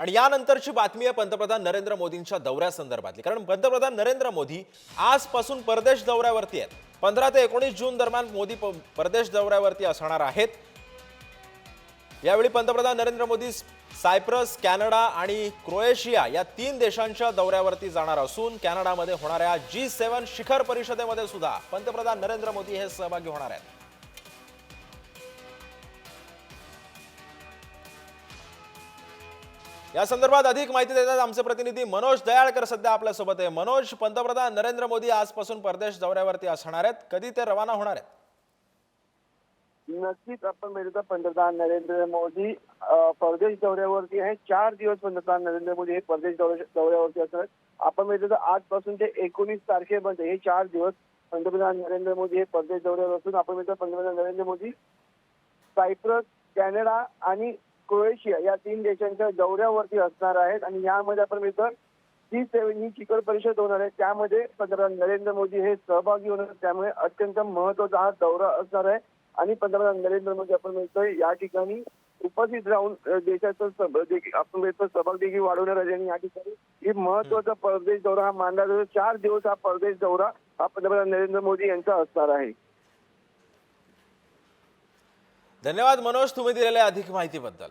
आणि यानंतरची बातमी आहे पंतप्रधान नरेंद्र मोदींच्या दौऱ्यासंदर्भातली कारण पंतप्रधान नरेंद्र मोदी आजपासून परदेश दौऱ्यावरती आहेत. पंधरा ते एकोणीस जून दरम्यान मोदी परदेश दौऱ्यावरती असणार आहेत. यावेळी पंतप्रधान नरेंद्र मोदी सायप्रस कॅनडा आणि क्रोएशिया या तीन देशांच्या दौऱ्यावरती जाणार असून कॅनडामध्ये होणाऱ्या जी सेव्हन शिखर परिषदेमध्ये सुद्धा पंतप्रधान नरेंद्र मोदी हे सहभागी होणार आहेत. या संदर्भात अधिक माहिती देतात आमचे प्रतिनिधी मनोज दयाळकर सध्या आपल्यासोबत आहे. मनोज पंतप्रधान नरेंद्र मोदी आजपासून परदेश दौऱ्यावरती असणार आहेत. कधी ते रवाना होणार आहेत? नक्कीच आपण बघितलं पंतप्रधान नरेंद्र मोदी परदेश दौऱ्यावरती आहे चार दिवस पंतप्रधान नरेंद्र मोदी हे परदेश दौऱ्या- दौऱ्यावरती असणार आपण बघितलं तर आजपासून ते एकोणीस तारखेपर्यंत हे चार दिवस पंतप्रधान नरेंद्र मोदी हे परदेश दौऱ्यावर असून आपण बघितलं पंतप्रधान नरेंद्र मोदी सायप्रस कॅनडा आणि क्रोएशिया या तीन देशांच्या दौऱ्यावरती असणार आहेत आणि यामध्ये आपण बघितलं जी सेव्हन ही शिखर परिषद होणार आहे. त्यामध्ये पंतप्रधान नरेंद्र मोदी हे सहभागी होणार त्यामुळे अत्यंत महत्त्वाचा हा दौरा असणार आहे. आणि पंतप्रधान नरेंद्र मोदी आपण मिळतोय या ठिकाणी उपस्थित राहून देशाचं देखील आपण म्हणतो सहभाग देखील वाढवणार आहे. आणि या ठिकाणी ही महत्त्वाचा परदेश दौरा हा मानला जातो. चार दिवस हा परदेश दौरा हा पंतप्रधान नरेंद्र मोदी यांचा असणार आहे. धन्यवाद मनोज तुम्ही दिलेल्या अधिक माहितीबद्दल.